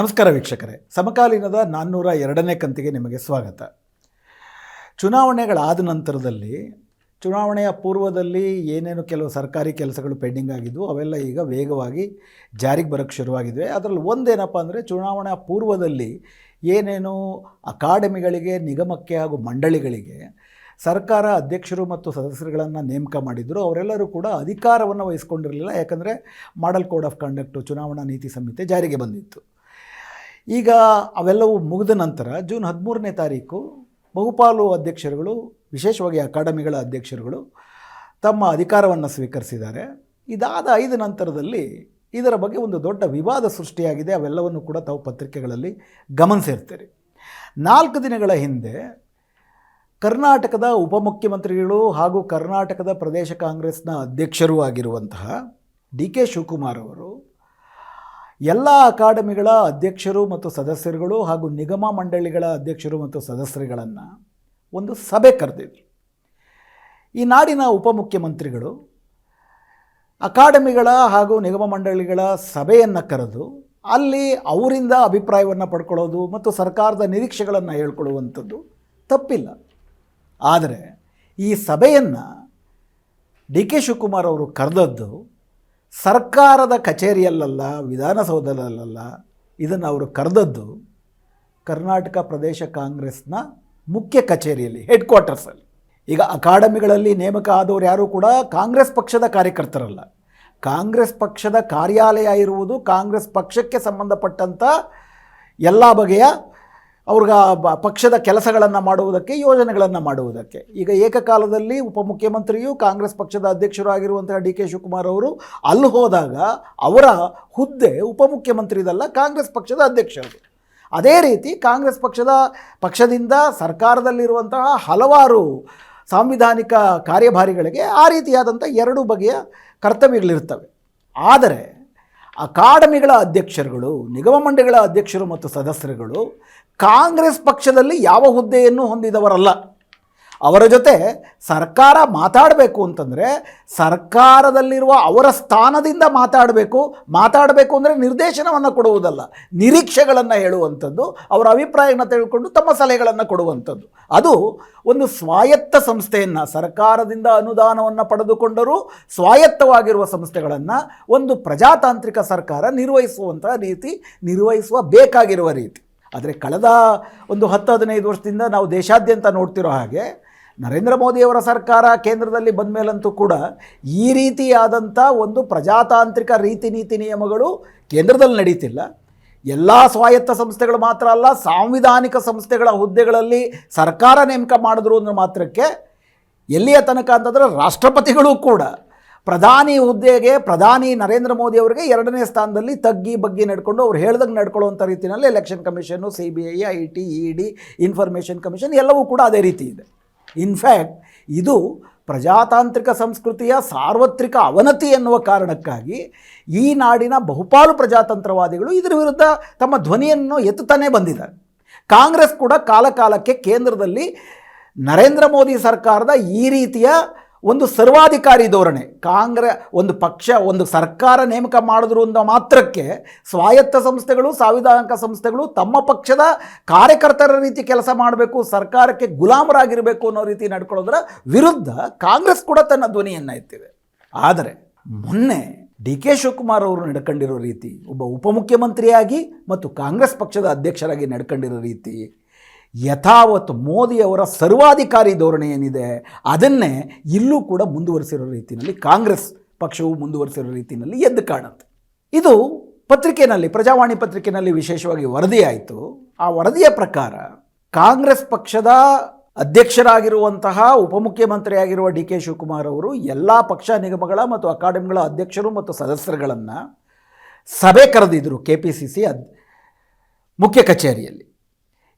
ನಮಸ್ಕಾರ ವೀಕ್ಷಕರೇ. ಸಮಕಾಲೀನದ ನಾನ್ನೂರ ಎರಡನೇ ಕಂತಿಗೆ ನಿಮಗೆ ಸ್ವಾಗತ. ಚುನಾವಣೆಗಳಾದ ನಂತರದಲ್ಲಿ, ಚುನಾವಣೆಯ ಪೂರ್ವದಲ್ಲಿ ಏನೇನು ಕೆಲವು ಸರ್ಕಾರಿ ಕೆಲಸಗಳು ಪೆಂಡಿಂಗ್ ಆಗಿದ್ವು, ಅವೆಲ್ಲ ಈಗ ವೇಗವಾಗಿ ಜಾರಿಗೆ ಬರೋಕ್ಕೆ ಶುರುವಾಗಿವೆ ಅದರಲ್ಲಿ ಒಂದೇನಪ್ಪ ಅಂದರೆ, ಚುನಾವಣಾ ಪೂರ್ವದಲ್ಲಿ ಏನೇನು ಅಕಾಡೆಮಿಗಳಿಗೆ, ನಿಗಮಕ್ಕೆ ಹಾಗೂ ಮಂಡಳಿಗಳಿಗೆ ಸರ್ಕಾರ ಅಧ್ಯಕ್ಷರು ಮತ್ತು ಸದಸ್ಯರುಗಳನ್ನು ನೇಮಕ ಮಾಡಿದ್ರು, ಅವರೆಲ್ಲರೂ ಕೂಡ ಅಧಿಕಾರವನ್ನು ವಹಿಸ್ಕೊಂಡಿರಲಿಲ್ಲ. ಯಾಕಂದರೆ, ಮಾಡಲ್ ಕೋಡ್ ಆಫ್ ಕಂಡಕ್ಟು ಚುನಾವಣಾ ನೀತಿ ಸಂಹಿತೆ ಜಾರಿಗೆ ಬಂದಿತ್ತು. ಈಗ ಅವೆಲ್ಲವೂ ಮುಗಿದ ನಂತರ ಜೂನ್ ಹದಿಮೂರನೇ ತಾರೀಕು ಬಹುಪಾಲು ಅಧ್ಯಕ್ಷರುಗಳು, ವಿಶೇಷವಾಗಿ ಅಕಾಡೆಮಿಗಳ ಅಧ್ಯಕ್ಷರುಗಳು ತಮ್ಮ ಅಧಿಕಾರವನ್ನು ಸ್ವೀಕರಿಸಿದ್ದಾರೆ. ಇದಾದ ಐದು ನಂತರದಲ್ಲಿ ಇದರ ಬಗ್ಗೆ ಒಂದು ದೊಡ್ಡ ವಿವಾದ ಸೃಷ್ಟಿಯಾಗಿದೆ. ಅವೆಲ್ಲವನ್ನು ಕೂಡ ತಾವು ಪತ್ರಿಕೆಗಳಲ್ಲಿ ಗಮನಿಸಿರ್ತೀರಿ ನಾಲ್ಕು ದಿನಗಳ ಹಿಂದೆ ಕರ್ನಾಟಕದ ಉಪಮುಖ್ಯಮಂತ್ರಿಗಳು ಹಾಗೂ ಕರ್ನಾಟಕದ ಪ್ರದೇಶ ಕಾಂಗ್ರೆಸ್ನ ಅಧ್ಯಕ್ಷರೂ ಆಗಿರುವಂತಹ ಡಿ ಕೆ ಶಿವಕುಮಾರ್ ಅವರು ಎಲ್ಲ ಅಕಾಡೆಮಿಗಳ ಅಧ್ಯಕ್ಷರು ಮತ್ತು ಸದಸ್ಯರುಗಳು ಹಾಗೂ ನಿಗಮ ಮಂಡಳಿಗಳ ಅಧ್ಯಕ್ಷರು ಮತ್ತು ಸದಸ್ಯರುಗಳನ್ನು ಒಂದು ಸಭೆ ಕರೆದಿದ್ರು ಈ ನಾಡಿನ ಉಪಮುಖ್ಯಮಂತ್ರಿಗಳು ಅಕಾಡೆಮಿಗಳ ಹಾಗೂ ನಿಗಮ ಮಂಡಳಿಗಳ ಸಭೆಯನ್ನು ಕರೆದು ಅಲ್ಲಿ ಅವರಿಂದ ಅಭಿಪ್ರಾಯವನ್ನು ಪಡ್ಕೊಳ್ಳೋದು ಮತ್ತು ಸರ್ಕಾರದ ನಿರೀಕ್ಷೆಗಳನ್ನು ಹೇಳ್ಕೊಳ್ಳುವಂಥದ್ದು ತಪ್ಪಿಲ್ಲ. ಆದರೆ ಈ ಸಭೆಯನ್ನು ಡಿ ಕೆ ಶಿವಕುಮಾರ್ ಅವರು ಕರೆದದ್ದು ಸರ್ಕಾರದ ಕಚೇರಿಯಲ್ಲಲ್ಲ ವಿಧಾನಸೌಧದಲ್ಲ ಇದನ್ನು ಅವರು ಕರೆದದ್ದು ಕರ್ನಾಟಕ ಪ್ರದೇಶ ಕಾಂಗ್ರೆಸ್ನ ಮುಖ್ಯ ಕಚೇರಿಯಲ್ಲಿ ಹೆಡ್ ಕ್ವಾರ್ಟರ್ಸಲ್ಲಿ ಈಗ ಅಕಾಡೆಮಿಗಳಲ್ಲಿ ನೇಮಕ ಆದವರು ಯಾರೂ ಕೂಡ ಕಾಂಗ್ರೆಸ್ ಪಕ್ಷದ ಕಾರ್ಯಕರ್ತರಲ್ಲ. ಕಾಂಗ್ರೆಸ್ ಪಕ್ಷದ ಕಾರ್ಯಾಲಯ ಇರುವುದು ಕಾಂಗ್ರೆಸ್ ಪಕ್ಷಕ್ಕೆ ಸಂಬಂಧಪಟ್ಟಂಥ ಎಲ್ಲ ಬಗೆಯ ಅವ್ರಿಗೆ ಪಕ್ಷದ ಕೆಲಸಗಳನ್ನು ಮಾಡುವುದಕ್ಕೆ, ಯೋಜನೆಗಳನ್ನು ಮಾಡುವುದಕ್ಕೆ. ಈಗ ಏಕಕಾಲದಲ್ಲಿ ಉಪಮುಖ್ಯಮಂತ್ರಿಯು ಕಾಂಗ್ರೆಸ್ ಪಕ್ಷದ ಅಧ್ಯಕ್ಷರು ಆಗಿರುವಂತಹ ಡಿ ಕೆ ಶಿವಕುಮಾರ್ ಅವರು ಅಲ್ಲಿ ಹೋದಾಗ ಅವರ ಹುದ್ದೆ ಉಪಮುಖ್ಯಮಂತ್ರಿದಲ್ಲ, ಕಾಂಗ್ರೆಸ್ ಪಕ್ಷದ ಅಧ್ಯಕ್ಷರು ಅದೇ ರೀತಿ ಕಾಂಗ್ರೆಸ್ ಪಕ್ಷದ ಪಕ್ಷದಿಂದ ಸರ್ಕಾರದಲ್ಲಿರುವಂತಹ ಹಲವಾರು ಸಾಂವಿಧಾನಿಕ ಕಾರ್ಯಭಾರಿಗಳಿಗೆ ಆ ರೀತಿಯಾದಂಥ ಎರಡು ಬಗೆಯ ಕರ್ತವ್ಯಗಳಿರ್ತವೆ. ಆದರೆ ಅಕಾಡೆಮಿಗಳ ಅಧ್ಯಕ್ಷರುಗಳು, ನಿಗಮ ಮಂಡಳಿಗಳ ಅಧ್ಯಕ್ಷರು ಮತ್ತು ಸದಸ್ಯರುಗಳು ಕಾಂಗ್ರೆಸ್ ಪಕ್ಷದಲ್ಲಿ ಯಾವ ಹುದ್ದೆಯನ್ನು ಹೊಂದಿದವರಲ್ಲ. ಅವರ ಜೊತೆ ಸರ್ಕಾರ ಮಾತಾಡಬೇಕು ಅಂತಂದರೆ ಸರ್ಕಾರದಲ್ಲಿರುವ ಅವರ ಸ್ಥಾನದಿಂದ ಮಾತಾಡಬೇಕು. ಮಾತಾಡಬೇಕು ಅಂದರೆ ನಿರ್ದೇಶನವನ್ನು ಕೊಡುವುದಲ್ಲ. ನಿರೀಕ್ಷೆಗಳನ್ನು ಹೇಳುವಂಥದ್ದು, ಅವರ ಅಭಿಪ್ರಾಯವನ್ನು ತಿಳ್ಕೊಂಡು ತಮ್ಮ ಸಲಹೆಗಳನ್ನು ಕೊಡುವಂಥದ್ದು. ಅದು ಒಂದು ಸ್ವಾಯತ್ತ ಸಂಸ್ಥೆಯನ್ನು, ಸರ್ಕಾರದಿಂದ ಅನುದಾನವನ್ನು ಪಡೆದುಕೊಂಡರೂ ಸ್ವಾಯತ್ತವಾಗಿರುವ ಸಂಸ್ಥೆಗಳನ್ನು ಒಂದು ಪ್ರಜಾತಾಂತ್ರಿಕ ಸರ್ಕಾರ ನಿರ್ವಹಿಸುವಂಥ ರೀತಿ ನಿರ್ವಹಿಸುವ ಬೇಕಾಗಿರುವ ರೀತಿ. ಆದರೆ ಕಳೆದ ಒಂದು ಹತ್ತು ಹದಿನೈದು ವರ್ಷದಿಂದ ನಾವು ದೇಶಾದ್ಯಂತ ನೋಡ್ತಿರೋ ಹಾಗೆ ನರೇಂದ್ರ ಮೋದಿಯವರ ಸರ್ಕಾರ ಕೇಂದ್ರದಲ್ಲಿ ಬಂದ ಮೇಲಂತೂ ಕೂಡ ಈ ರೀತಿಯಾದಂಥ ಒಂದು ಪ್ರಜಾತಾಂತ್ರಿಕ ರೀತಿ ನೀತಿ ನಿಯಮಗಳು ಕೇಂದ್ರದಲ್ಲಿ ನಡೀತಿಲ್ಲ. ಎಲ್ಲ ಸ್ವಾಯತ್ತ ಸಂಸ್ಥೆಗಳು ಮಾತ್ರ ಅಲ್ಲ, ಸಾಂವಿಧಾನಿಕ ಸಂಸ್ಥೆಗಳ ಹುದ್ದೆಗಳಲ್ಲಿ ಸರ್ಕಾರ ನೇಮಕ ಮಾಡಿದ್ರು ಅನ್ನೋ ಮಾತ್ರಕ್ಕೆ ಎಲ್ಲಿಯ ತನಕ ಅಂತಂದರೆ ರಾಷ್ಟ್ರಪತಿಗಳು ಕೂಡ ಪ್ರಧಾನಿ ಹುದ್ದೆಗೆ ಪ್ರಧಾನಿ ನರೇಂದ್ರ ಮೋದಿ ಅವರಿಗೆ ಎರಡನೇ ಸ್ಥಾನದಲ್ಲಿ ತಗ್ಗಿ ಬಗ್ಗಿ ನಡ್ಕೊಂಡು ಅವ್ರು ಹೇಳ್ದಂಗೆ ನಡ್ಕೊಳ್ಳುವಂಥ ರೀತಿಯಲ್ಲಿ election commission C B I I T E D information commission ಎಲ್ಲವೂ ಕೂಡ ಅದೇ ರೀತಿ ಇದೆ. ಇನ್ಫ್ಯಾಕ್ಟ್ ಇದು ಪ್ರಜಾತಾಂತ್ರಿಕ ಸಂಸ್ಕೃತಿಯ ಸಾರ್ವತ್ರಿಕ ಅವನತಿ ಎನ್ನುವ ಕಾರಣಕ್ಕಾಗಿ ಈ ನಾಡಿನ ಬಹುಪಾಲು ಪ್ರಜಾತಂತ್ರವಾದಿಗಳು ಇದರ ವಿರುದ್ಧ ತಮ್ಮ ಧ್ವನಿಯನ್ನು ಎತ್ತುತ್ತಾನೆ ಬಂದಿದ್ದಾರೆ. ಕಾಂಗ್ರೆಸ್ ಕೂಡ ಕಾಲಕಾಲಕ್ಕೆ ಕೇಂದ್ರದಲ್ಲಿ ನರೇಂದ್ರ ಮೋದಿ ಸರ್ಕಾರದ ಈ ರೀತಿಯ ಒಂದು ಸರ್ವಾಧಿಕಾರಿ ಧೋರಣೆ. ಕಾಂಗ್ರೆ, ಒಂದು ಪಕ್ಷ, ಒಂದು ಸರ್ಕಾರ ನೇಮಕ ಮಾಡಿದ್ರು ಅಂತ ಮಾತ್ರಕ್ಕೆ ಸ್ವಾಯತ್ತ ಸಂಸ್ಥೆಗಳು, ಸಾಂವಿಧಾನಿಕ ಸಂಸ್ಥೆಗಳು ತಮ್ಮ ಪಕ್ಷದ ಕಾರ್ಯಕರ್ತರ ರೀತಿ ಕೆಲಸ ಮಾಡಬೇಕು, ಸರ್ಕಾರಕ್ಕೆ ಗುಲಾಮರಾಗಿರಬೇಕು ಅನ್ನೋ ರೀತಿ ನಡ್ಕೊಳ್ಳೋದ್ರ ವಿರುದ್ಧ ಕಾಂಗ್ರೆಸ್ ಕೂಡ ತನ್ನ ಧ್ವನಿಯನ್ನು ಎತ್ತಿದೆ. ಆದರೆ ಮೊನ್ನೆ ಡಿ ಕೆ ಶಿವಕುಮಾರ್ ಅವರು ನಡ್ಕೊಂಡಿರೋ ರೀತಿ, ಒಬ್ಬ ಉಪಮುಖ್ಯಮಂತ್ರಿಯಾಗಿ ಮತ್ತು ಕಾಂಗ್ರೆಸ್ ಪಕ್ಷದ ಅಧ್ಯಕ್ಷರಾಗಿ ನಡ್ಕೊಂಡಿರೋ ರೀತಿ ಯಥಾವತ್ ಮೋದಿಯವರ ಸರ್ವಾಧಿಕಾರಿ ಧೋರಣೆ ಏನಿದೆ, ಅದನ್ನೇ ಇಲ್ಲೂ ಕೂಡ ಮುಂದುವರಿಸಿರೋ ರೀತಿಯಲ್ಲಿ ಕಾಂಗ್ರೆಸ್ ಪಕ್ಷವು ಮುಂದುವರಿಸಿರೋ ರೀತಿಯಲ್ಲಿ ಎದ್ದು ಕಾಣುತ್ತೆ. ಇದು ಪತ್ರಿಕೆಯಲ್ಲಿ ಪ್ರಜಾವಾಣಿ ಪತ್ರಿಕೆಯಲ್ಲಿ ವಿಶೇಷವಾಗಿ ವರದಿಯಾಯಿತು. ಆ ವರದಿಯ ಪ್ರಕಾರ ಕಾಂಗ್ರೆಸ್ ಪಕ್ಷದ ಅಧ್ಯಕ್ಷರಾಗಿರುವಂತಹ ಉಪಮುಖ್ಯಮಂತ್ರಿಯಾಗಿರುವ ಡಿ ಕೆ ಶಿವಕುಮಾರ್ ಅವರು ಎಲ್ಲ ಪಕ್ಷ ನಿಗಮಗಳ ಮತ್ತು ಅಕಾಡೆಮಿಗಳ ಅಧ್ಯಕ್ಷರು ಮತ್ತು ಸದಸ್ಯರುಗಳನ್ನು ಸಭೆ ಕರೆದಿದ್ದರು ಕೆ ಪಿ ಸಿ ಸಿ ಅದ್ ಮುಖ್ಯ ಕಚೇರಿಯಲ್ಲಿ.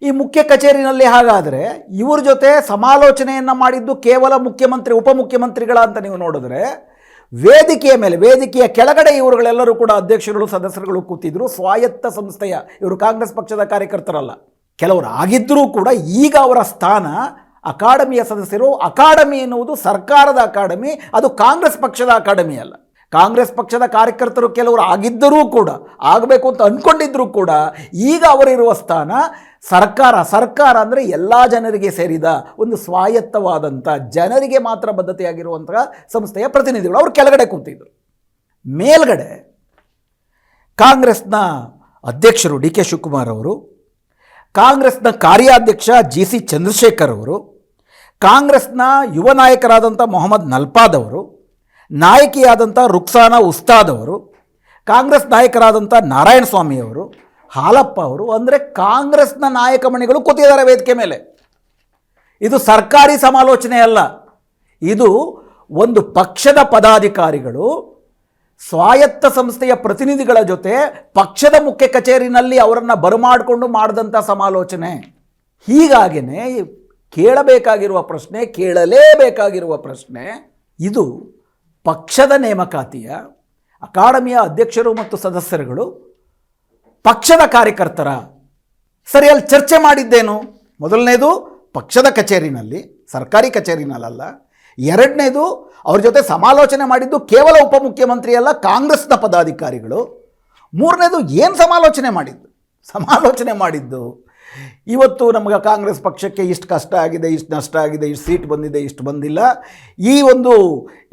ಈ ಮುಖ್ಯ ಕಚೇರಿನಲ್ಲಿ ಹಾಗಾದರೆ ಇವ್ರ ಜೊತೆ ಸಮಾಲೋಚನೆಯನ್ನು ಮಾಡಿದ್ದು ಕೇವಲ ಮುಖ್ಯಮಂತ್ರಿ ಉಪಮುಖ್ಯಮಂತ್ರಿಗಳ ಅಂತ ನೀವು ನೋಡಿದ್ರೆ ವೇದಿಕೆಯ ಮೇಲೆ, ವೇದಿಕೆಯ ಕೆಳಗಡೆ ಇವರುಗಳೆಲ್ಲರೂ ಕೂಡ ಅಧ್ಯಕ್ಷರುಗಳು, ಸದಸ್ಯರುಗಳು ಕೂತಿದ್ರು. ಸ್ವಾಯತ್ತ ಸಂಸ್ಥೆಯ, ಇವರು ಕಾಂಗ್ರೆಸ್ ಪಕ್ಷದ ಕಾರ್ಯಕರ್ತರಲ್ಲ, ಕೆಲವರು ಆಗಿದ್ದರೂ ಕೂಡ ಈಗ ಅವರ ಸ್ಥಾನ ಅಕಾಡೆಮಿಯ ಸದಸ್ಯರು. ಅಕಾಡೆಮಿ ಎನ್ನುವುದು ಸರ್ಕಾರದ ಅಕಾಡೆಮಿ, ಅದು ಕಾಂಗ್ರೆಸ್ ಪಕ್ಷದ ಅಕಾಡೆಮಿ ಅಲ್ಲ. ಕಾಂಗ್ರೆಸ್ ಪಕ್ಷದ ಕಾರ್ಯಕರ್ತರು ಕೆಲವರು ಆಗಿದ್ದರೂ ಕೂಡ, ಆಗಬೇಕು ಅಂತ ಅಂದ್ಕೊಂಡಿದ್ದರೂ ಕೂಡ, ಈಗ ಅವರಿರುವ ಸ್ಥಾನ ಸರ್ಕಾರ. ಸರ್ಕಾರ ಅಂದರೆ ಎಲ್ಲ ಜನರಿಗೆ ಸೇರಿದ ಒಂದು ಸ್ವಾಯತ್ತವಾದಂಥ ಜನರಿಗೆ ಮಾತ್ರ ಬದ್ಧತೆಯಾಗಿರುವಂತಹ ಸಂಸ್ಥೆಯ ಪ್ರತಿನಿಧಿಗಳು. ಅವರು ಕೆಳಗಡೆ ಕೂತಿದ್ದರು ಮೇಲ್ಗಡೆ ಕಾಂಗ್ರೆಸ್ನ ಅಧ್ಯಕ್ಷರು ಡಿ ಕೆ ಶಿವಕುಮಾರ್ ಅವರು, ಕಾಂಗ್ರೆಸ್ನ ಕಾರ್ಯಾಧ್ಯಕ್ಷ ಜಿ ಸಿ ಚಂದ್ರಶೇಖರ್ ಅವರು, ಕಾಂಗ್ರೆಸ್ನ ಯುವ ನಾಯಕರಾದಂಥ ಮೊಹಮ್ಮದ್ ನಲ್ಪಾದ್ ಅವರು ನಾಯಕಿಯಾದಂಥ ರುಕ್ಸಾನಾ ಉಸ್ತಾದ್ ಅವರು ಕಾಂಗ್ರೆಸ್ ನಾಯಕರಾದಂಥ ನಾರಾಯಣ ಸ್ವಾಮಿ ಅವರು ಹಾಲಪ್ಪ ಅವರು, ಅಂದರೆ ಕಾಂಗ್ರೆಸ್ನ ನಾಯಕಮಣಿಗಳು ಕೂತಿದ್ದಾರೆ ವೇದಿಕೆ ಮೇಲೆ. ಇದು ಸರ್ಕಾರಿ ಸಮಾಲೋಚನೆ ಅಲ್ಲ. ಇದು ಒಂದು ಪಕ್ಷದ ಪದಾಧಿಕಾರಿಗಳು, ಸ್ವಾಯತ್ತ ಸಂಸ್ಥೆಯ ಪ್ರತಿನಿಧಿಗಳ ಜೊತೆ ಪಕ್ಷದ ಮುಖ್ಯ ಕಚೇರಿನಲ್ಲಿ ಅವರನ್ನು ಬರಮಾಡಿಕೊಂಡು ಮಾಡಿದಂಥ ಸಮಾಲೋಚನೆ. ಹೀಗಾಗಿನೇ ಕೇಳಬೇಕಾಗಿರುವ ಪ್ರಶ್ನೆ, ಕೇಳಲೇಬೇಕಾಗಿರುವ ಪ್ರಶ್ನೆ, ಇದು ಪಕ್ಷದ ನೇಮಕಾತಿಯ ಅಕಾಡೆಮಿಯ ಅಧ್ಯಕ್ಷರು ಮತ್ತು ಸದಸ್ಯರುಗಳು ಪಕ್ಷದ ಕಾರ್ಯಕರ್ತರ ಸರಿ ಅಲ್ಲಿ ಚರ್ಚೆ ಮಾಡಿದ್ದೇನು? ಮೊದಲನೇದು ಪಕ್ಷದ ಕಚೇರಿನಲ್ಲಿ, ಸರ್ಕಾರಿ ಕಚೇರಿನಲ್ಲ ಎರಡನೇದು ಅವ್ರ ಜೊತೆ ಸಮಾಲೋಚನೆ ಮಾಡಿದ್ದು ಕೇವಲ ಉಪಮುಖ್ಯಮಂತ್ರಿ ಅಲ್ಲ ಕಾಂಗ್ರೆಸ್ನ ಪದಾಧಿಕಾರಿಗಳು. ಮೂರನೇದು ಏನು ಸಮಾಲೋಚನೆ ಮಾಡಿದ್ದು? ಸಮಾಲೋಚನೆ ಮಾಡಿದ್ದು ಇವತ್ತು ನಮಗೆ ಕಾಂಗ್ರೆಸ್ ಪಕ್ಷಕ್ಕೆ ಇಷ್ಟು ಕಷ್ಟ ಆಗಿದೆ, ಇಷ್ಟು ನಷ್ಟ ಆಗಿದೆ, ಇಷ್ಟು ಸೀಟ್ ಬಂದಿದೆ, ಇಷ್ಟು ಬಂದಿಲ್ಲ. ಈ ಒಂದು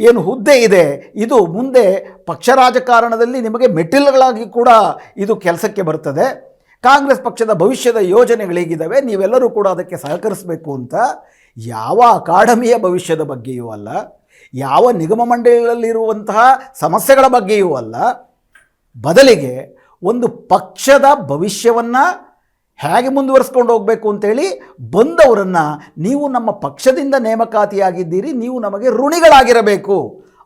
ಏನು ಹುದ್ದೆ ಇದೆ, ಇದು ಮುಂದೆ ಪಕ್ಷ ರಾಜಕಾರಣದಲ್ಲಿ ನಿಮಗೆ ಮೆಟ್ಟಿಲುಗಳಾಗಿ ಕೂಡ ಇದು ಕೆಲಸಕ್ಕೆ ಬರ್ತದೆ. ಕಾಂಗ್ರೆಸ್ ಪಕ್ಷದ ಭವಿಷ್ಯದ ಯೋಜನೆಗಳು ಹೇಗಿದ್ದಾವೆ ನೀವೆಲ್ಲರೂ ಕೂಡ ಅದಕ್ಕೆ ಸಹಕರಿಸಬೇಕು ಅಂತ ಯಾವ ಅಕಾಡೆಮಿಯ ಭವಿಷ್ಯದ ಬಗ್ಗೆಯೂ ಅಲ್ಲ, ಯಾವ ನಿಗಮ ಮಂಡಳಿಗಳಲ್ಲಿರುವಂತಹ ಸಮಸ್ಯೆಗಳ ಬಗ್ಗೆಯೂ ಅಲ್ಲ. ಬದಲಿಗೆ ಒಂದು ಪಕ್ಷದ ಭವಿಷ್ಯವನ್ನು ಹೇಗೆ ಮುಂದುವರಿಸ್ಕೊಂಡು ಹೋಗಬೇಕು ಅಂತೇಳಿ ಬಂದವರನ್ನು ನೀವು ನಮ್ಮ ಪಕ್ಷದಿಂದ ನೇಮಕಾತಿಯಾಗಿದ್ದೀರಿ, ನೀವು ನಮಗೆ ಋಣಿಗಳಾಗಿರಬೇಕು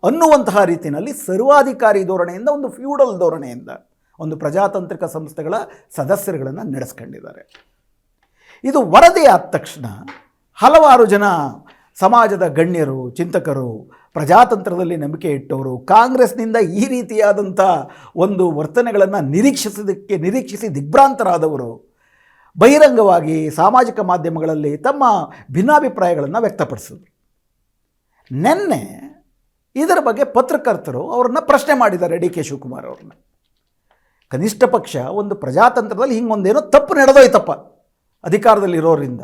ಅನ್ನುವಂತಹ ರೀತಿಯಲ್ಲಿ ಸರ್ವಾಧಿಕಾರಿ ಧೋರಣೆಯಿಂದ, ಒಂದು ಫ್ಯೂಡಲ್ ಧೋರಣೆಯಿಂದ ಒಂದು ಪ್ರಜಾತಾಂತ್ರಿಕ ಸಂಸ್ಥೆಗಳ ಸದಸ್ಯರುಗಳನ್ನು ನಡೆಸ್ಕೊಂಡಿದ್ದಾರೆ. ಇದು ವರದಿ ಆದ ತಕ್ಷಣ ಹಲವಾರು ಜನ ಸಮಾಜದ ಗಣ್ಯರು, ಚಿಂತಕರು, ಪ್ರಜಾತಂತ್ರದಲ್ಲಿ ನಂಬಿಕೆ ಇಟ್ಟವರು, ಕಾಂಗ್ರೆಸ್ನಿಂದ ಈ ರೀತಿಯಾದಂಥ ಒಂದು ವರ್ತನೆಗಳನ್ನು ನಿರೀಕ್ಷಿಸೋದಕ್ಕೆ, ನಿರೀಕ್ಷಿಸಿ ದಿಗ್ಭ್ರಾಂತರಾದವರು ಬಹಿರಂಗವಾಗಿ ಸಾಮಾಜಿಕ ಮಾಧ್ಯಮಗಳಲ್ಲಿ ತಮ್ಮ ಭಿನ್ನಾಭಿಪ್ರಾಯಗಳನ್ನು ವ್ಯಕ್ತಪಡಿಸಿದ್ರು. ನಿನ್ನೆ ಇದರ ಬಗ್ಗೆ ಪತ್ರಕರ್ತರು ಅವರನ್ನು ಪ್ರಶ್ನೆ ಮಾಡಿದ್ದಾರೆ ಡಿ ಕೆ ಶಿವಕುಮಾರ್ ಅವ್ರನ್ನ. ಕನಿಷ್ಠ ಪಕ್ಷ ಒಂದು ಪ್ರಜಾತಂತ್ರದಲ್ಲಿ ಹಿಂಗೊಂದೇನೋ ತಪ್ಪು ನಡೆದೋಯ್ತಪ್ಪ ಅಧಿಕಾರದಲ್ಲಿರೋರಿಂದ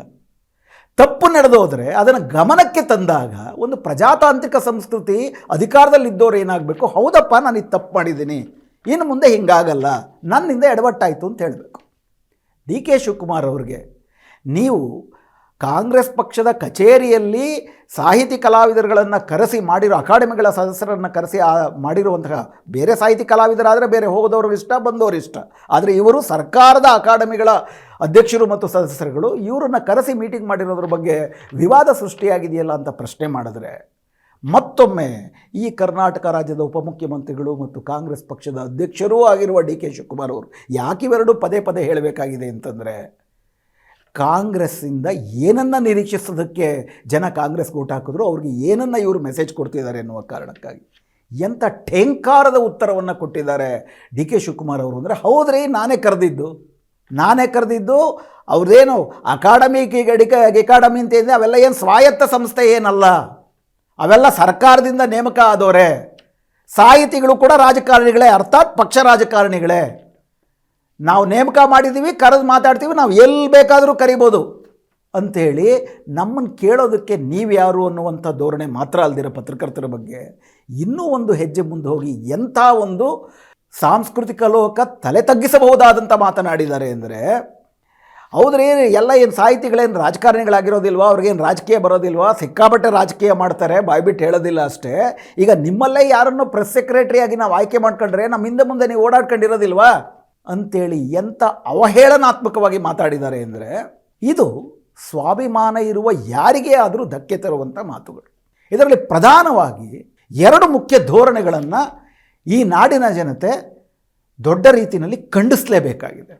ತಪ್ಪು ನಡೆದೋದ್ರೆ ಅದನ್ನು ಗಮನಕ್ಕೆ ತಂದಾಗ ಒಂದು ಪ್ರಜಾತಾಂತ್ರಿಕ ಸಂಸ್ಕೃತಿ ಅಧಿಕಾರದಲ್ಲಿದ್ದವ್ರು ಏನಾಗಬೇಕು? ಹೌದಪ್ಪ, ನಾನು ಇದು ತಪ್ಪು ಮಾಡಿದ್ದೀನಿ. ಇನ್ನು ಮುಂದೆ ಹಿಂಗಾಗಲ್ಲ. ನನ್ನಿಂದ ಎಡವಟ್ಟಾಯಿತು ಅಂತ ಹೇಳಬೇಕು. ಡಿ ಕೆ ಶಿವಕುಮಾರ್ ಅವ್ರಿಗೆ, ನೀವು ಕಾಂಗ್ರೆಸ್ ಪಕ್ಷದ ಕಚೇರಿಯಲ್ಲಿ ಸಾಹಿತಿ ಕಲಾವಿದರುಗಳನ್ನು ಕರೆಸಿ ಮಾಡಿರೋ, ಅಕಾಡೆಮಿಗಳ ಸದಸ್ಯರನ್ನು ಕರೆಸಿ ಮಾಡಿರುವಂತಹ ಬೇರೆ ಸಾಹಿತಿ ಕಲಾವಿದರಾದರೆ ಬೇರೆ ಹೋಗೋದವ್ರ ಇಷ್ಟ ಬಂದವರು ಇಷ್ಟ. ಆದರೆ ಇವರು ಸರ್ಕಾರದ ಅಕಾಡೆಮಿಗಳ ಅಧ್ಯಕ್ಷರು ಮತ್ತು ಸದಸ್ಯರುಗಳು, ಇವರನ್ನು ಕರೆಸಿ ಮೀಟಿಂಗ್ ಮಾಡಿರೋದ್ರ ಬಗ್ಗೆ ವಿವಾದ ಸೃಷ್ಟಿಯಾಗಿದೆಯಲ್ಲ ಅಂತ ಪ್ರಶ್ನೆ ಮಾಡಿದ್ರೆ ಮತ್ತೊಮ್ಮೆ ಈ ಕರ್ನಾಟಕ ರಾಜ್ಯದ ಉಪಮುಖ್ಯಮಂತ್ರಿಗಳು ಮತ್ತು ಕಾಂಗ್ರೆಸ್ ಪಕ್ಷದ ಅಧ್ಯಕ್ಷರೂ ಆಗಿರುವ ಡಿ ಕೆ ಶಿವಕುಮಾರ್ ಅವರು ಯಾಕೆ ಇವೆರಡು ಪದೇ ಪದೇ ಹೇಳಬೇಕಾಗಿದೆ ಅಂತಂದರೆ ಕಾಂಗ್ರೆಸ್ಸಿಂದ ಏನನ್ನು ನಿರೀಕ್ಷಿಸೋದಕ್ಕೆ ಜನ ಕಾಂಗ್ರೆಸ್ಗೆ ಓಟ್ ಹಾಕಿದ್ರು, ಅವ್ರಿಗೆ ಏನನ್ನು ಇವರು ಮೆಸೇಜ್ ಕೊಡ್ತಿದ್ದಾರೆ ಎನ್ನುವ ಕಾರಣಕ್ಕಾಗಿ. ಎಂಥ ಠೇಂಕಾರದ ಉತ್ತರವನ್ನು ಕೊಟ್ಟಿದ್ದಾರೆ ಡಿ ಕೆ ಶಿವಕುಮಾರ್ ಅವರು ಅಂದರೆ, ಹೌದ್ರಿ, ನಾನೇ ಕರೆದಿದ್ದು. ನಾನೇ ಕರೆದಿದ್ದು ಅವ್ರದ್ದೇನು ಅಕಾಡೆಮಿ ಗಿಡಿಕ ಅಕಾಡೆಮಿ ಅಂತ ಇದೆ ಅವೆಲ್ಲ ಏನು ಸ್ವಾಯತ್ತ ಸಂಸ್ಥೆ ಏನಲ್ಲ. ಅವೆಲ್ಲ ಸರ್ಕಾರದಿಂದ ನೇಮಕ ಆದವರೇ. ಸಾಹಿತಿಗಳು ಕೂಡ ರಾಜಕಾರಣಿಗಳೇ, ಅರ್ಥಾತ್ ಪಕ್ಷ ರಾಜಕಾರಣಿಗಳೇ. ನಾವು ನೇಮಕ ಮಾಡಿದ್ದೀವಿ ಕರೆದು ಮಾತಾಡ್ತೀವಿ, ನಾವು ಎಲ್ಲಿ ಬೇಕಾದರೂ ಕರಿಬೋದು ಅಂಥೇಳಿ ನಮ್ಮನ್ನು ಕೇಳೋದಕ್ಕೆ ನೀವು ಯಾರು ಅನ್ನುವಂಥ ಧೋರಣೆ ಮಾತ್ರ ಅಲ್ದಿರ ಪತ್ರಕರ್ತರ ಬಗ್ಗೆ. ಇನ್ನೂ ಒಂದು ಹೆಜ್ಜೆ ಮುಂದೆ ಹೋಗಿ ಎಂಥ ಒಂದು ಸಾಂಸ್ಕೃತಿಕ ಲೋಕ ತಲೆ ತಗ್ಗಿಸಬಹುದಾದಂಥ ಮಾತನಾಡಿದ್ದಾರೆ ಅಂದರೆ ಹೌದ್ರಿ, ಎಲ್ಲ ಏನು ಸಾಹಿತಿಗಳೇನು ರಾಜಕಾರಣಿಗಳಾಗಿರೋದಿಲ್ವ? ಅವ್ರಿಗೇನು ರಾಜಕೀಯ ಬರೋದಿಲ್ವಾ? ಸಿಕ್ಕಾಪಟ್ಟೆ ರಾಜಕೀಯ ಮಾಡ್ತಾರೆ, ಬಾಯ್ಬಿಟ್ಟು ಹೇಳೋದಿಲ್ಲ ಅಷ್ಟೇ. ಈಗ ನಿಮ್ಮಲ್ಲೇ ಯಾರನ್ನು ಪ್ರೆಸ್ ಸೆಕ್ರೆಟರಿಯಾಗಿ ನಾವು ಆಯ್ಕೆ ಮಾಡ್ಕೊಂಡ್ರೆ ನಮ್ಮ ಹಿಂದೆ ಮುಂದೆ ನೀವು ಓಡಾಡ್ಕೊಂಡಿರೋದಿಲ್ವಾ? ಅಂಥೇಳಿ ಎಂಥ ಅವಹೇಳನಾತ್ಮಕವಾಗಿ ಮಾತಾಡಿದ್ದಾರೆ ಅಂದರೆ, ಇದು ಸ್ವಾಭಿಮಾನ ಇರುವ ಯಾರಿಗೇ ಆದರೂ ಧಕ್ಕೆ ತರುವಂಥ ಮಾತುಗಳು. ಇದರಲ್ಲಿ ಪ್ರಧಾನವಾಗಿ ಎರಡು ಮುಖ್ಯ ಧೋರಣೆಗಳನ್ನು ಈ ನಾಡಿನ ಜನತೆ ದೊಡ್ಡ ರೀತಿಯಲ್ಲಿ ಖಂಡಿಸಲೇಬೇಕಾಗಿದೆ.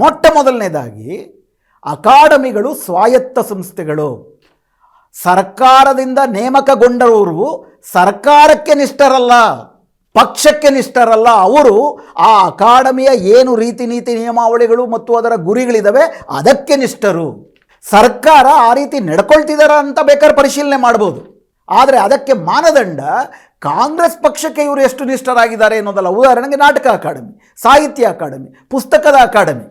ಮೊಟ್ಟ ಮೊದಲನೇದಾಗಿ ಅಕಾಡೆಮಿಗಳು ಸ್ವಾಯತ್ತ ಸಂಸ್ಥೆಗಳು. ಸರ್ಕಾರದಿಂದ ನೇಮಕಗೊಂಡವರು ಸರ್ಕಾರಕ್ಕೆ ನಿಷ್ಠರಲ್ಲ, ಪಕ್ಷಕ್ಕೆ ನಿಷ್ಠರಲ್ಲ, ಅವರು ಆ ಅಕಾಡೆಮಿಯ ಏನು ರೀತಿ ನೀತಿ ನಿಯಮಾವಳಿಗಳು ಮತ್ತು ಅದರ ಗುರಿಗಳಿದ್ದಾವೆ ಅದಕ್ಕೆ ನಿಷ್ಠರು. ಸರ್ಕಾರ ಆ ರೀತಿ ನಡ್ಕೊಳ್ತಿದಾರ ಅಂತ ಬೇಕಾದ್ರೆ ಪರಿಶೀಲನೆ ಮಾಡ್ಬೋದು. ಆದರೆ ಅದಕ್ಕೆ ಮಾನದಂಡ ಕಾಂಗ್ರೆಸ್ ಪಕ್ಷಕ್ಕೆ ಇವರು ಎಷ್ಟು ನಿಷ್ಠರಾಗಿದ್ದಾರೆ ಅನ್ನೋದಲ್ಲ. ಉದಾಹರಣೆಗೆ ನಾಟಕ ಅಕಾಡೆಮಿ, ಸಾಹಿತ್ಯ ಅಕಾಡೆಮಿ, ಪುಸ್ತಕದ ಅಕಾಡೆಮಿ.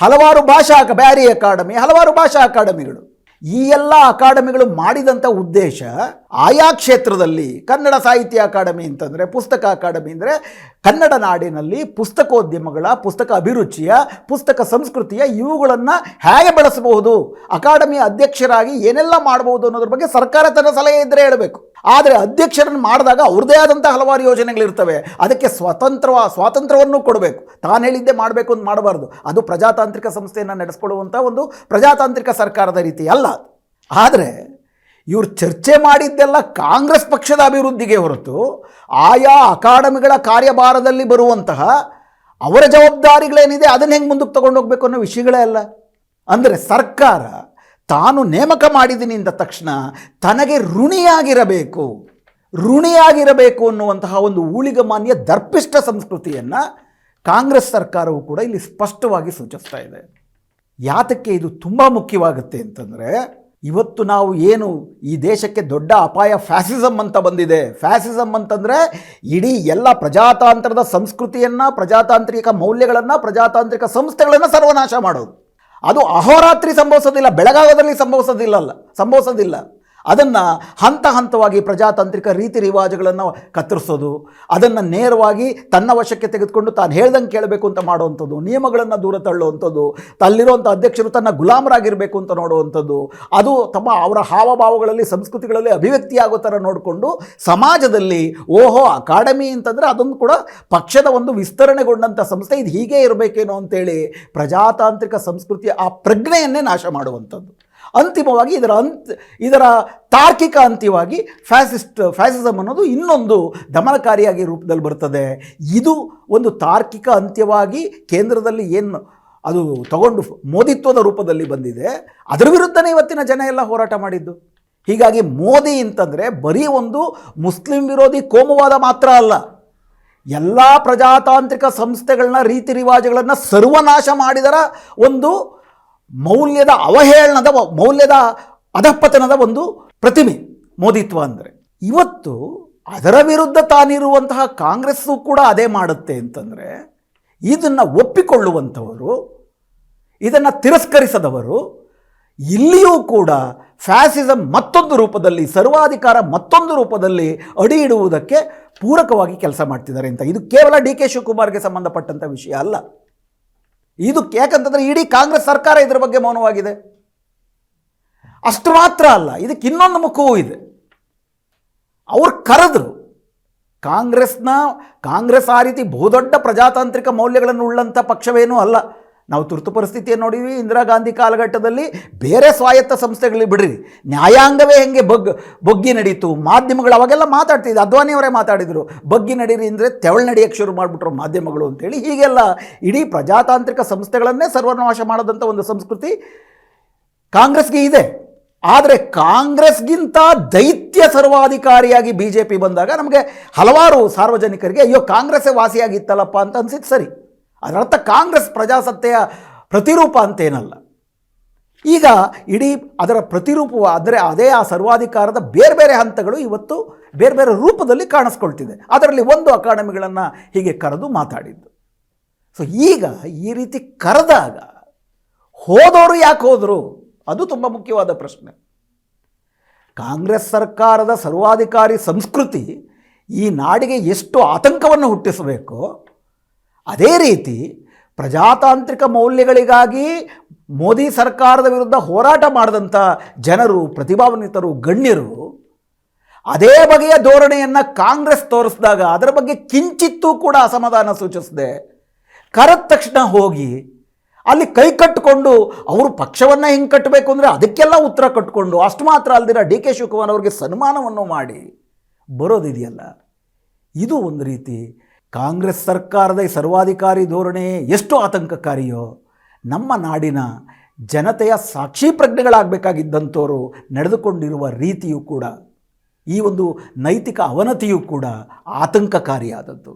ಹಲವಾರು ಭಾಷಾ ಬ್ಯಾರಿ ಅಕಾಡೆಮಿ, ಹಲವಾರು ಭಾಷಾ ಅಕಾಡೆಮಿಗಳು. ಈ ಎಲ್ಲ ಅಕಾಡೆಮಿಗಳು ಮಾಡಿದಂಥ ಉದ್ದೇಶ ಆಯಾ ಕ್ಷೇತ್ರದಲ್ಲಿ ಕನ್ನಡ ಸಾಹಿತ್ಯ ಅಕಾಡೆಮಿ ಅಂತಂದರೆ, ಪುಸ್ತಕ ಅಕಾಡೆಮಿ ಅಂದರೆ ಕನ್ನಡ ನಾಡಿನಲ್ಲಿ ಪುಸ್ತಕೋದ್ಯಮಗಳ, ಪುಸ್ತಕ ಅಭಿರುಚಿಯ, ಪುಸ್ತಕ ಸಂಸ್ಕೃತಿಯ ಇವುಗಳನ್ನು ಹೇಗೆ ಬೆಳೆಸಬಹುದು, ಅಕಾಡೆಮಿ ಅಧ್ಯಕ್ಷರಾಗಿ ಏನೆಲ್ಲ ಮಾಡಬಹುದು ಅನ್ನೋದ್ರ ಬಗ್ಗೆ ಸರ್ಕಾರ ತನ್ನ ಸಲಹೆ ಇದ್ದರೆ ಹೇಳಬೇಕು. ಆದರೆ ಅಧ್ಯಕ್ಷರನ್ನು ಮಾಡಿದಾಗ ಅವ್ರದ್ದೇ ಆದಂಥ ಹಲವಾರು ಯೋಜನೆಗಳಿರ್ತವೆ. ಅದಕ್ಕೆ ಸ್ವತಂತ್ರ ಸ್ವಾತಂತ್ರ್ಯವನ್ನು ಕೊಡಬೇಕು. ತಾನು ಹೇಳಿದ್ದೆ ಮಾಡಬೇಕು ಅಂತ ಮಾಡಬಾರ್ದು. ಅದು ಪ್ರಜಾತಾಂತ್ರಿಕ ಸಂಸ್ಥೆಯನ್ನು ನಡೆಸ್ಕೊಡುವಂಥ ಒಂದು ಪ್ರಜಾತಾಂತ್ರಿಕ ಸರ್ಕಾರದ ರೀತಿ ಅಲ್ಲ ಆದರೆ ಇವರು ಚರ್ಚೆ ಮಾಡಿದ್ದೆಲ್ಲ ಕಾಂಗ್ರೆಸ್ ಪಕ್ಷದ ಅಭಿವೃದ್ಧಿಗೆ ಹೊರತು ಆಯಾ ಅಕಾಡೆಮಿಗಳ ಕಾರ್ಯಭಾರದಲ್ಲಿ ಬರುವಂತಹ ಅವರ ಜವಾಬ್ದಾರಿಗಳೇನಿದೆ ಅದನ್ನು ಹೆಂಗೆ ಮುಂದಕ್ಕೆ ತಗೊಂಡು ಹೋಗಬೇಕು ಅನ್ನೋ ವಿಷಯಗಳೇ ಅಲ್ಲ. ಅಂದರೆ ಸರ್ಕಾರ ತಾನು ನೇಮಕ ಮಾಡಿದ್ದೀನಿ ಅಂದ ತಕ್ಷಣ ತನಗೆ ಋಣಿಯಾಗಿರಬೇಕು. ಋಣಿಯಾಗಿರಬೇಕು ಅನ್ನುವಂತಹ ಒಂದು ಊಳಿಗಮಾನ್ಯ ದರ್ಪಿಷ್ಟ ಸಂಸ್ಕೃತಿಯನ್ನು ಕಾಂಗ್ರೆಸ್ ಸರ್ಕಾರವು ಕೂಡ ಇಲ್ಲಿ ಸ್ಪಷ್ಟವಾಗಿ ಸೂಚಿಸ್ತಾ ಇದೆ. ಯಾತಕ್ಕೆ ಇದು ತುಂಬ ಮುಖ್ಯವಾಗುತ್ತೆ ಅಂತಂದರೆ, ಇವತ್ತು ನಾವು ಏನು ಈ ದೇಶಕ್ಕೆ ದೊಡ್ಡ ಅಪಾಯ ಫ್ಯಾಸಿಸಮ್ ಅಂತ ಬಂದಿದೆ. ಫ್ಯಾಸಿಸಮ್ ಅಂತಂದರೆ ಇಡೀ ಎಲ್ಲ ಪ್ರಜಾತಾಂತ್ರದ ಸಂಸ್ಕೃತಿಯನ್ನು, ಪ್ರಜಾತಾಂತ್ರಿಕ ಮೌಲ್ಯಗಳನ್ನು, ಪ್ರಜಾತಾಂತ್ರಿಕ ಸಂಸ್ಥೆಗಳನ್ನು ಸರ್ವನಾಶ ಮಾಡೋದು. ಅದು ಅಹೋರಾತ್ರಿ ಸಂಭವಿಸೋದಿಲ್ಲ ಬೆಳಗಾಗೋದ್ರಲ್ಲಿ ಸಂಭವಿಸೋದಿಲ್ಲಲ್ಲ ಸಂಭವಿಸೋದಿಲ್ಲ. ಅದನ್ನು ಹಂತ ಹಂತವಾಗಿ ಪ್ರಜಾತಾಂತ್ರಿಕ ರೀತಿ ರಿವಾಜುಗಳನ್ನು ಕತ್ತರಿಸೋದು, ಅದನ್ನು ನೇರವಾಗಿ ತನ್ನ ವಶಕ್ಕೆ ತೆಗೆದುಕೊಂಡು ತಾನು ಹೇಳ್ದಂಗೆ ಕೇಳಬೇಕು ಅಂತ ಮಾಡುವಂಥದ್ದು, ನಿಯಮಗಳನ್ನು ದೂರ ತಳ್ಳುವಂಥದ್ದು ಅಲ್ಲಿರುವಂಥ ಅಧ್ಯಕ್ಷರು ತನ್ನ ಗುಲಾಮರಾಗಿರಬೇಕು ಅಂತ ನೋಡುವಂಥದ್ದು, ಅದು ತಮ್ಮ ಅವರ ಹಾವಭಾವಗಳಲ್ಲಿ, ಸಂಸ್ಕೃತಿಗಳಲ್ಲಿ ಅಭಿವ್ಯಕ್ತಿಯಾಗೋ ಥರ ನೋಡಿಕೊಂಡು ಸಮಾಜದಲ್ಲಿ, ಓಹೋ, ಅಕಾಡೆಮಿ ಅಂತಂದರೆ ಅದೊಂದು ಕೂಡ ಪಕ್ಷದ ಒಂದು ವಿಸ್ತರಣೆಗೊಂಡಂಥ ಸಂಸ್ಥೆ, ಇದು ಹೀಗೆ ಇರಬೇಕೇನೋ ಅಂತೇಳಿ ಪ್ರಜಾತಾಂತ್ರಿಕ ಸಂಸ್ಕೃತಿಯ ಆ ಪ್ರಜ್ಞೆಯನ್ನೇ ನಾಶ ಮಾಡುವಂಥದ್ದು. ಅಂತಿಮವಾಗಿ ಇದರ ಅಂತ್, ಇದರ ತಾರ್ಕಿಕ ಅಂತ್ಯವಾಗಿ ಫ್ಯಾಸಿಸ್ಟ್ ಫ್ಯಾಸಿಸಮ್ ಅನ್ನೋದು ಇನ್ನೊಂದು ದಮನಕಾರಿಯಾಗಿ ರೂಪದಲ್ಲಿ ಬರ್ತದೆ. ಇದು ಒಂದು ತಾರ್ಕಿಕ ಅಂತ್ಯವಾಗಿ ಕೇಂದ್ರದಲ್ಲಿ ಏನು ಅದು ತಗೊಂಡು ಮೋದಿತ್ವದ ರೂಪದಲ್ಲಿ ಬಂದಿದೆ, ಅದರ ವಿರುದ್ಧನೇ ಇವತ್ತಿನ ಜನ ಎಲ್ಲ ಹೋರಾಟ ಮಾಡಿದ್ದು. ಹೀಗಾಗಿ ಮೋದಿ ಅಂತಂದರೆ ಬರೀ ಒಂದು ಮುಸ್ಲಿಂ ವಿರೋಧಿ ಕೋಮುವಾದ ಮಾತ್ರ ಅಲ್ಲ, ಎಲ್ಲ ಪ್ರಜಾತಾಂತ್ರಿಕ ಸಂಸ್ಥೆಗಳನ್ನ, ರೀತಿ ರಿವಾಜುಗಳನ್ನು ಸರ್ವನಾಶ ಮಾಡಿದರ ಒಂದು ಮೌಲ್ಯದ ಅವಹೇಳನದ ಮೌಲ್ಯದ ಅಧಪತನದ ಒಂದು ಪ್ರತಿಮೆ ಮೋದಿತ್ವ ಅಂದರೆ. ಇವತ್ತು ಅದರ ವಿರುದ್ಧ ತಾನಿರುವಂತಹ ಕಾಂಗ್ರೆಸ್ಸು ಕೂಡ ಅದೇ ಮಾಡುತ್ತೆ ಅಂತಂದರೆ, ಇದನ್ನು ಒಪ್ಪಿಕೊಳ್ಳುವಂಥವರು, ಇದನ್ನು ತಿರಸ್ಕರಿಸದವರು, ಇಲ್ಲಿಯೂ ಕೂಡ ಫ್ಯಾಸಿಸಮ್ ಮತ್ತೊಂದು ರೂಪದಲ್ಲಿ, ಸರ್ವಾಧಿಕಾರ ಮತ್ತೊಂದು ರೂಪದಲ್ಲಿ ಅಡಿ ಇಡುವುದಕ್ಕೆ ಪೂರಕವಾಗಿ ಕೆಲಸ ಮಾಡ್ತಿದ್ದಾರೆ ಅಂತ. ಇದು ಕೇವಲ ಡಿ ಕೆ ಶಿವಕುಮಾರ್ಗೆ ಸಂಬಂಧಪಟ್ಟಂಥ ವಿಷಯ ಅಲ್ಲ. ಇದು ಯಾಕಂತಂದರೆ ಇಡೀ ಕಾಂಗ್ರೆಸ್ ಸರ್ಕಾರ ಇದರ ಬಗ್ಗೆ ಮೌನವಾಗಿದೆ. ಅಷ್ಟು ಮಾತ್ರ ಅಲ್ಲ, ಇದಕ್ಕೆ ಇನ್ನೊಂದು ಮುಖವೂ ಇದೆ. ಅವ್ರು ಕರೆದ್ರು, ಕಾಂಗ್ರೆಸ್ನ, ಕಾಂಗ್ರೆಸ್ ಆ ರೀತಿ ಬಹುದೊಡ್ಡ ಪ್ರಜಾತಾಂತ್ರಿಕ ಮೌಲ್ಯಗಳನ್ನು ಉಳ್ಳಂಥ ಪಕ್ಷವೇನೂ ಅಲ್ಲ. ನಾವು ತುರ್ತು ಪರಿಸ್ಥಿತಿಯನ್ನು ನೋಡಿದ್ವಿ. ಇಂದಿರಾ ಗಾಂಧಿ ಕಾಲಘಟ್ಟದಲ್ಲಿ ಬೇರೆ ಸ್ವಾಯತ್ತ ಸಂಸ್ಥೆಗಳಿಗೆ ಬಿಡ್ರಿ. ನ್ಯಾಯಾಂಗವೇ ಹೆಂಗೆ ಬಗ್, ಬಗ್ಗಿ ನಡೀತು. ಮಾಧ್ಯಮಗಳು ಅವಾಗೆಲ್ಲ ಮಾತಾಡ್ತಿದ್ದೆ ಅದ್ವಾನಿಯವರೇ ಮಾತಾಡಿದರು. ಬಗ್ಗಿ ನಡೀರಿ ಅಂದರೆ ತೆವಳು ನಡೆಯಕ್ಕೆ ಶುರು ಮಾಡಿಬಿಟ್ರು ಮಾಧ್ಯಮಗಳು ಅಂತೇಳಿ ಹೀಗೆಲ್ಲ ಇಡೀ ಪ್ರಜಾತಾಂತ್ರಿಕ ಸಂಸ್ಥೆಗಳನ್ನೇ ಸರ್ವನಾಶ ಮಾಡೋದಂಥ ಒಂದು ಸಂಸ್ಕೃತಿ ಕಾಂಗ್ರೆಸ್ಗೆ ಇದೆ. ಆದರೆ ಕಾಂಗ್ರೆಸ್ಗಿಂತ ದೈತ್ಯ ಸರ್ವಾಧಿಕಾರಿಯಾಗಿ ಬಿ ಜೆ ಪಿ ಬಂದಾಗ ನಮಗೆ ಹಲವಾರು ಸಾರ್ವಜನಿಕರಿಗೆ, ಅಯ್ಯೋ ಕಾಂಗ್ರೆಸ್ಸೇ ವಾಸಿಯಾಗಿತ್ತಲ್ಲಪ್ಪ ಅಂತ ಅನ್ಸಿತ್ತು ಸರಿ. ಅದರರ್ಥ ಕಾಂಗ್ರೆಸ್ ಪ್ರಜಾಸತ್ತೆಯ ಪ್ರತಿರೂಪ ಅಂತೇನಲ್ಲ. ಈಗ ಇಡೀ ಅದರ ಪ್ರತಿರೂಪ ಅಂದರೆ ಅದೇ ಆ ಸರ್ವಾಧಿಕಾರದ ಬೇರೆ ಬೇರೆ ಹಂತಗಳು ಇವತ್ತು ಬೇರೆ ಬೇರೆ ರೂಪದಲ್ಲಿ ಕಾಣಿಸ್ಕೊಳ್ತಿದೆ. ಅದರಲ್ಲಿ ಒಂದು ಅಕಾಡೆಮಿಗಳನ್ನು ಹೀಗೆ ಕರೆದು ಮಾತಾಡಿದ್ದು. ಸೊ ಈಗ ಈ ರೀತಿ ಕರೆದಾಗ ಹೋದವರು ಯಾಕೆ ಹೋದರು? ಅದು ತುಂಬ ಮುಖ್ಯವಾದ ಪ್ರಶ್ನೆ. ಕಾಂಗ್ರೆಸ್ ಸರ್ಕಾರದ ಸರ್ವಾಧಿಕಾರಿ ಸಂಸ್ಕೃತಿ ಈ ನಾಡಿಗೆ ಎಷ್ಟು ಆತಂಕವನ್ನು ಹುಟ್ಟಿಸಬೇಕೋ ಅದೇ ರೀತಿ ಪ್ರಜಾತಾಂತ್ರಿಕ ಮೌಲ್ಯಗಳಿಗಾಗಿ ಮೋದಿ ಸರ್ಕಾರದ ವಿರುದ್ಧ ಹೋರಾಟ ಮಾಡಿದಂಥ ಜನರು ಪ್ರತಿಭಾನ್ವಿತರು ಗಣ್ಯರು, ಅದೇ ಬಗೆಯ ಧೋರಣೆಯನ್ನು ಕಾಂಗ್ರೆಸ್ ತೋರಿಸಿದಾಗ ಅದರ ಬಗ್ಗೆ ಕಿಂಚಿತ್ತೂ ಕೂಡ ಅಸಮಾಧಾನ ಸೂಚಿಸದೆ ಕರೆದ ತಕ್ಷಣ ಹೋಗಿ ಅಲ್ಲಿ ಕೈ ಕಟ್ಟಿಕೊಂಡು ಅವರು ಪಕ್ಷವನ್ನು ಹೆಂಗೆ ಕಟ್ಟಬೇಕು ಅಂದರೆ ಅದಕ್ಕೆಲ್ಲ ಉತ್ತರ ಕಟ್ಟಿಕೊಂಡು ಅಷ್ಟು ಮಾತ್ರ ಅಲ್ದಿರ ಡಿ ಕೆ ಶಿವಕುಮಾರ್ ಅವರಿಗೆ ಸನ್ಮಾನವನ್ನು ಮಾಡಿ ಬರೋದಿದೆಯಲ್ಲ. ಇದು ಒಂದು ರೀತಿ ಕಾಂಗ್ರೆಸ್ ಸರ್ಕಾರದ ಸರ್ವಾಧಿಕಾರಿ ಧೋರಣೆ ಎಷ್ಟು ಆತಂಕಕಾರಿಯೋ, ನಮ್ಮ ನಾಡಿನ ಜನತೆಯ ಸಾಕ್ಷಿ ಪ್ರಜ್ಞೆಗಳಾಗಬೇಕಾಗಿದ್ದಂಥವರು ನಡೆದುಕೊಂಡಿರುವ ರೀತಿಯೂ ಕೂಡ, ಈ ಒಂದು ನೈತಿಕ ಅವನತಿಯೂ ಕೂಡ ಆತಂಕಕಾರಿಯಾದದ್ದು.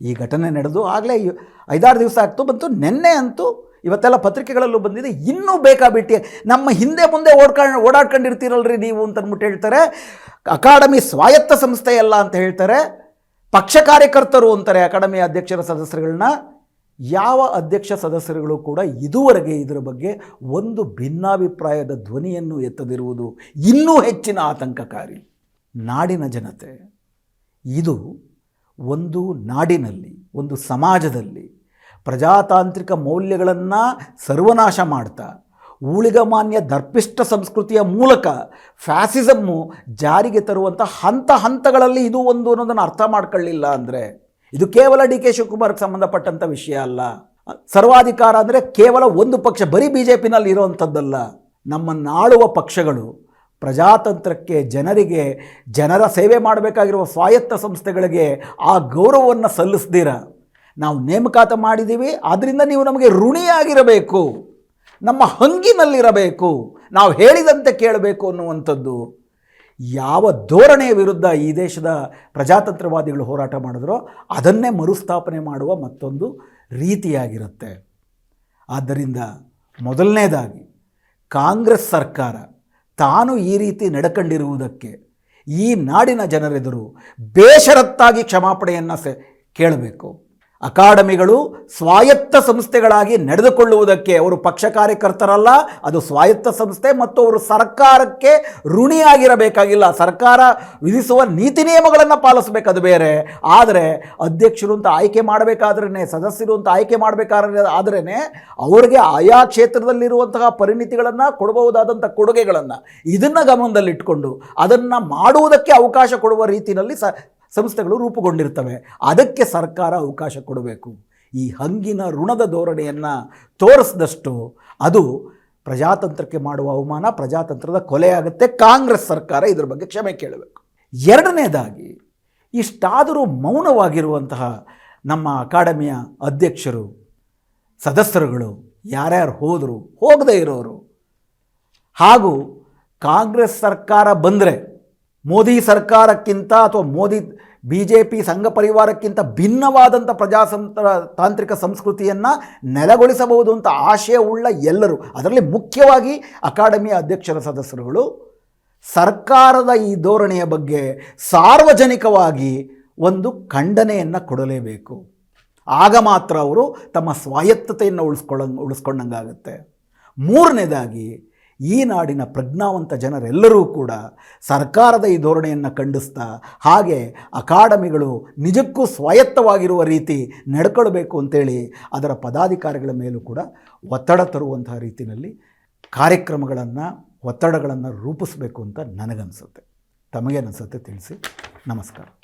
ಈ ಘಟನೆ ನಡೆದು ಆಗಲೇ ಐದಾರು ದಿವಸ ಆಗ್ತು ಬಂತು, ನಿನ್ನೆ ಅಂತೂ ಇವತ್ತೆಲ್ಲ ಪತ್ರಿಕೆಗಳಲ್ಲೂ ಬಂದಿದೆ, ಇನ್ನೂ ಬೇಕಾಬಿಟ್ಟಿ, ನಮ್ಮ ಹಿಂದೆ ಮುಂದೆ ಓಡ್ಕೊಂಡು ಓಡಾಡ್ಕೊಂಡಿರ್ತೀರಲ್ರಿ ನೀವು ಅಂತ ಅಂದ್ಬಿಟ್ಟು ಹೇಳ್ತಾರೆ. ಅಕಾಡೆಮಿ ಸ್ವಾಯತ್ತ ಸಂಸ್ಥೆಯಲ್ಲ ಅಂತ ಹೇಳ್ತಾರೆ. ಪಕ್ಷ ಕಾರ್ಯಕರ್ತರು ಅಂತಾರೆ ಅಕಾಡೆಮಿ ಅಧ್ಯಕ್ಷರ ಸದಸ್ಯರುಗಳನ್ನ, ಯಾವ ಅಧ್ಯಕ್ಷ ಸದಸ್ಯರುಗಳು ಕೂಡ ಇದುವರೆಗೆ ಇದರ ಬಗ್ಗೆ ಒಂದು ಭಿನ್ನಾಭಿಪ್ರಾಯದ ಧ್ವನಿಯನ್ನು ಎತ್ತದಿರುವುದು ಇನ್ನೂ ಹೆಚ್ಚಿನ ಆತಂಕಕಾರಿ. ನಾಡಿನ ಜನತೆ, ಇದು ಒಂದು ನಾಡಿನಲ್ಲಿ, ಒಂದು ಸಮಾಜದಲ್ಲಿ ಪ್ರಜಾತಾಂತ್ರಿಕ ಮೌಲ್ಯಗಳನ್ನು ಸರ್ವನಾಶ ಮಾಡ್ತಾ ಊಳಿಗಮಾನ್ಯ ದರ್ಪಿಷ್ಟ ಸಂಸ್ಕೃತಿಯ ಮೂಲಕ ಫ್ಯಾಸಿಸಮ್ಮು ಜಾರಿಗೆ ತರುವಂಥ ಹಂತ ಹಂತಗಳಲ್ಲಿ ಇದು ಒಂದು ಅನ್ನೋದನ್ನು ಅರ್ಥ ಮಾಡ್ಕೊಳ್ಳಿಲ್ಲ ಅಂದರೆ ಇದು ಕೇವಲ ಡಿ ಕೆ ಶಿವಕುಮಾರ್ಗೆ ಸಂಬಂಧಪಟ್ಟಂಥ ವಿಷಯ ಅಲ್ಲ. ಸರ್ವಾಧಿಕಾರ ಅಂದರೆ ಕೇವಲ ಒಂದು ಪಕ್ಷ, ಬರೀ ಬಿ ಜೆ ಪಿನಲ್ಲಿ ಇರೋವಂಥದ್ದಲ್ಲ ನಮ್ಮನ್ನಾಳುವ ಪಕ್ಷಗಳು ಪ್ರಜಾತಂತ್ರಕ್ಕೆ, ಜನರಿಗೆ, ಜನರ ಸೇವೆ ಮಾಡಬೇಕಾಗಿರುವ ಸ್ವಾಯತ್ತ ಸಂಸ್ಥೆಗಳಿಗೆ ಆ ಗೌರವವನ್ನು ಸಲ್ಲಿಸ್ದಿರ? ನಾವು ನೇಮಕಾತ ಮಾಡಿದ್ದೀವಿ ಆದ್ದರಿಂದ ನೀವು ನಮಗೆ ಋಣಿಯಾಗಿರಬೇಕು. ನಮ್ಮ ಹಂಗಿನಲ್ಲಿರಬೇಕು, ನಾವು ಹೇಳಿದಂತೆ ಕೇಳಬೇಕು ಅನ್ನುವಂಥದ್ದು. ಯಾವ ಧೋರಣೆಯ ವಿರುದ್ಧ ಈ ದೇಶದ ಪ್ರಜಾತಂತ್ರವಾದಿಗಳು ಹೋರಾಟ ಮಾಡಿದ್ರೋ ಅದನ್ನೇ ಮರುಸ್ಥಾಪನೆ ಮಾಡುವ ಮತ್ತೊಂದು ರೀತಿಯಾಗಿರುತ್ತೆ. ಆದ್ದರಿಂದ ಮೊದಲನೇದಾಗಿ, ಕಾಂಗ್ರೆಸ್ ಸರ್ಕಾರ ತಾನು ಈ ರೀತಿ ನಡ್ಕೊಂಡಿರುವುದಕ್ಕೆ ಈ ನಾಡಿನ ಜನರೆದುರು ಬೇಷರತ್ತಾಗಿ ಕ್ಷಮಾಪಣೆಯನ್ನು ಸೆ, ಕೇಳಬೇಕು. ಅಕಾಡೆಮಿಗಳು ಸ್ವಾಯತ್ತ ಸಂಸ್ಥೆಗಳಾಗಿ ನಡೆದುಕೊಳ್ಳುವುದಕ್ಕೆ ಅವರು ಪಕ್ಷ ಕಾರ್ಯಕರ್ತರಲ್ಲ, ಅದು ಸ್ವಾಯತ್ತ ಸಂಸ್ಥೆ ಮತ್ತು ಅವರು ಸರ್ಕಾರಕ್ಕೆ ಋಣಿಯಾಗಿರಬೇಕಾಗಿಲ್ಲ. ಸರ್ಕಾರ ವಿಧಿಸುವ ನೀತಿ ನಿಯಮಗಳನ್ನು ಪಾಲಿಸಬೇಕು ಅದು ಬೇರೆ. ಆದರೆ ಅಧ್ಯಕ್ಷರು ಅಂತ ಆಯ್ಕೆ ಮಾಡಬೇಕಾದ್ರೇ ಸದಸ್ಯರು ಅಂತ ಆಯ್ಕೆ ಮಾಡಬೇಕಾದ್ರೆ ಆದ್ರೇ ಅವರಿಗೆ ಆಯಾ ಕ್ಷೇತ್ರದಲ್ಲಿರುವಂತಹ ಪರಿಣಿತಿಗಳನ್ನು ಕೊಡಬಹುದಾದಂಥ ಕೊಡುಗೆಗಳನ್ನು ಇದನ್ನು ಗಮನದಲ್ಲಿಟ್ಟುಕೊಂಡು ಅದನ್ನು ಮಾಡುವುದಕ್ಕೆ ಅವಕಾಶ ಕೊಡುವ ರೀತಿಯಲ್ಲಿ ಸ ಸಂಸ್ಥೆಗಳು ರೂಪುಗೊಂಡಿರ್ತವೆ. ಅದಕ್ಕೆ ಸರ್ಕಾರ ಅವಕಾಶ ಕೊಡಬೇಕು. ಈ ಹಂಗಿನ ಋಣದ ಧೋರಣೆಯನ್ನು ತೋರಿಸಿದಷ್ಟು ಅದು ಪ್ರಜಾತಂತ್ರಕ್ಕೆ ಮಾಡುವ ಅವಮಾನ, ಪ್ರಜಾತಂತ್ರದ ಕೊಲೆಯಾಗುತ್ತೆ. ಕಾಂಗ್ರೆಸ್ ಸರ್ಕಾರ ಇದ್ರ ಬಗ್ಗೆ ಕ್ಷಮೆ ಕೇಳಬೇಕು. ಎರಡನೇದಾಗಿ, ಇಷ್ಟಾದರೂ ಮೌನವಾಗಿರುವಂತಹ ನಮ್ಮ ಅಕಾಡೆಮಿಯ ಅಧ್ಯಕ್ಷರು, ಸದಸ್ಯರುಗಳು, ಯಾರ್ಯಾರು ಹೋದರು, ಹೋಗದೇ ಇರೋರು, ಹಾಗೂ ಕಾಂಗ್ರೆಸ್ ಸರ್ಕಾರ ಬಂದರೆ ಮೋದಿ ಸರ್ಕಾರಕ್ಕಿಂತ ಅಥವಾ ಮೋದಿ ಬಿ ಜೆ ಪಿ ಸಂಘ ಪರಿವಾರಕ್ಕಿಂತ ಭಿನ್ನವಾದಂಥ ಪ್ರಜಾಸಂತ್ರ ತಾಂತ್ರಿಕ ಸಂಸ್ಕೃತಿಯನ್ನು ನೆಲೆಗೊಳಿಸಬಹುದು ಅಂತ ಆಶಯ ಉಳ್ಳ ಎಲ್ಲರೂ, ಅದರಲ್ಲಿ ಮುಖ್ಯವಾಗಿ ಅಕಾಡೆಮಿಯ ಅಧ್ಯಕ್ಷರ ಸದಸ್ಯರುಗಳು, ಸರ್ಕಾರದ ಈ ಧೋರಣೆಯ ಬಗ್ಗೆ ಸಾರ್ವಜನಿಕವಾಗಿ ಒಂದು ಖಂಡನೆಯನ್ನು ಕೊಡಲೇಬೇಕು. ಆಗ ಮಾತ್ರ ಅವರು ತಮ್ಮ ಸ್ವಾಯತ್ತತೆಯನ್ನು ಉಳಿಸ್ಕೊಳ್ಳ ಉಳಿಸ್ಕೊಂಡಂಗಾಗುತ್ತೆ. ಮೂರನೇದಾಗಿ ಈ ನಾಡಿನ ಪ್ರಜ್ಞಾವಂತ ಜನರೆಲ್ಲರೂ ಕೂಡ ಸರ್ಕಾರದ ಈ ಧೋರಣೆಯನ್ನು ಖಂಡಿಸ್ತಾ ಹಾಗೆ ಅಕಾಡೆಮಿಗಳು ನಿಜಕ್ಕೂ ಸ್ವಾಯತ್ತವಾಗಿರುವ ರೀತಿ ನಡ್ಕೊಳ್ಬೇಕು ಅಂತೇಳಿ ಅದರ ಪದಾಧಿಕಾರಿಗಳ ಮೇಲೂ ಕೂಡ ಒತ್ತಡ ತರುವಂತಹ ರೀತಿಯಲ್ಲಿ ಕಾರ್ಯಕ್ರಮಗಳನ್ನು, ಒತ್ತಡಗಳನ್ನು ರೂಪಿಸಬೇಕು ಅಂತ ನನಗನ್ಸುತ್ತೆ. ತಮಗೇನನ್ಸುತ್ತೆ ತಿಳಿಸಿ. ನಮಸ್ಕಾರ.